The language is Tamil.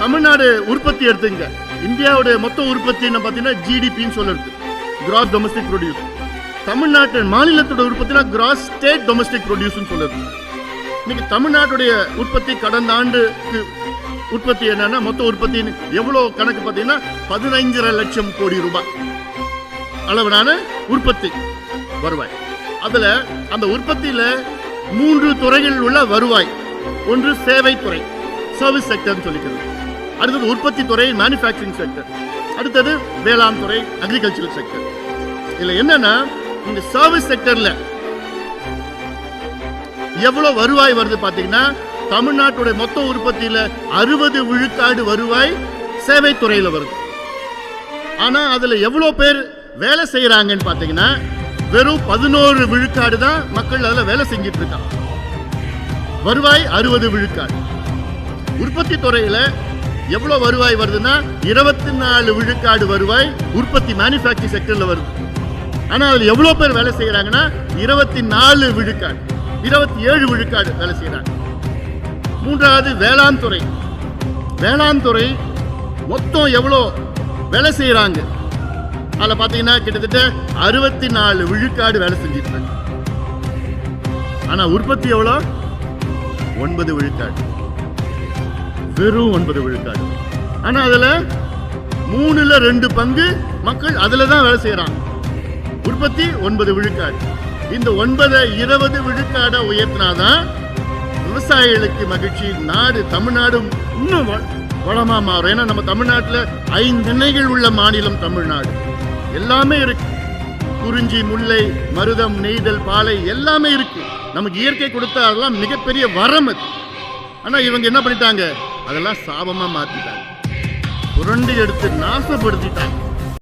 தமிழ்நாடு உற்பத்தி எடுத்துங்க. இந்தியாவுடைய மொத்த உற்பத்தி என்ன பார்த்தீங்கன்னா ஜிடிபின்னு சொல்லுறது கிராஸ் டொமஸ்டிக் ப்ரொடியூஸ் தமிழ்நாட்டு மாநிலத்தோட உற்பத்தினா கிராஸ் ஸ்டேட் டொமஸ்டிக் ப்ரொடியூஸ்னு சொல்லுறது இன்னைக்கு தமிழ்நாட்டுடைய உற்பத்தி கடந்த ஆண்டுக்கு உற்பத்தி என்னன்னா மொத்த உற்பத்தி எவ்வளோ கணக்கு பார்த்தீங்கன்னா பதினைஞ்சரை லட்சம் கோடி ரூபாய். அளவிலான உற்பத்தி வருவாய். அதுல அந்த உற்பத்தியில மூன்று துறைகளில் உள்ள வருவாய். ஒன்று சேவை துறை சர்வீஸ் செக்டர்னு சொல்லிக்கிறது. அடுத்தது உற்பத்தி துறை மேனுஃபேக்சரிங் செக்டர் அடுத்தது வேளாண் துறை அக்ரிகல்ச்சரல் செக்டர் இதுல என்னன்னா இந்த சர்வீஸ் செக்டர்ல எவ்வளவு வருவாய் வருது பாத்தீங்கன்னா தமிழ்நாட்டுடைய மொத்த உற்பத்தியில அறுபது விழுக்காடு வருவாய் சேவை துறையில வருது. ஆனா அதுல எவ்வளவு பேர் வேலை செய்யறாங்கன்னு பாத்தீங்கன்னா வெறும் பதினோரு விழுக்காடு தான் மக்கள் அதுல வேலை செஞ்சிட்டு இருக்காங்க. வருவாய் அறுபது விழுக்காடு. உற்பத்தி துறையில எவ்வளவு வருவாய் வருதுன்னா இருபத்தி நாலு விழுக்காடு வருவாய் உற்பத்தி மேனுஃபேக்சரிங் செக்டர்ல வருது. ஆனா அதுல எவ்வளவு பேர் வேலை செய்யறாங்கன்னா இருபத்தி நாலு விழுக்காடு இருபத்தி ஏழு விழுக்காடு வேலை செய்யறாங்க. மூன்றாவது வேளாண் துறை. வேளாண் துறை மொத்தம் எவ்வளோ வேலை செய்யறாங்க? அதில் பார்த்தீங்கன்னா கிட்டத்தட்ட அறுபத்தி நாலு விழுக்காடு வேலை செஞ்சுட்டு இருக்காங்க ஆனா உற்பத்தி எவ்வளோ? ஒன்பது விழுக்காடு. வெறும் ஒன்பது விழுக்காடு. ஆனா அதுல மூணுல ரெண்டு பங்கு மக்கள் அதுல தான் வேலை செய்யறாங்க உற்பத்தி ஒன்பது விழுக்காடு. இந்த ஒன்பதை இருபது விழுக்காடை உயர்த்தினாதான் விவசாயிகளுக்கு மகிழ்ச்சி நாடு தமிழ்நாடும் இன்னும் வ- வளமா மாறும். ஏன்னா நம்ம தமிழ்நாட்டில் ஐந்து உள்ள மாநிலம் தமிழ்நாடு. எல்லாமே இருக்கு. குறிஞ்சி முல்லை மருதம் நெய்தல் பாலை எல்லாமே இருக்கு. நமக்கு இயற்கை கொடுத்த அதெல்லாம் மிகப்பெரிய வரம் அது. ஆனால் இவங்க என்ன பண்ணிட்டாங்க? அதெல்லாம் சாபமாக மாற்றிட்டாங்க புரண்டு எடுத்து நாசப்படுத்திட்டாங்க.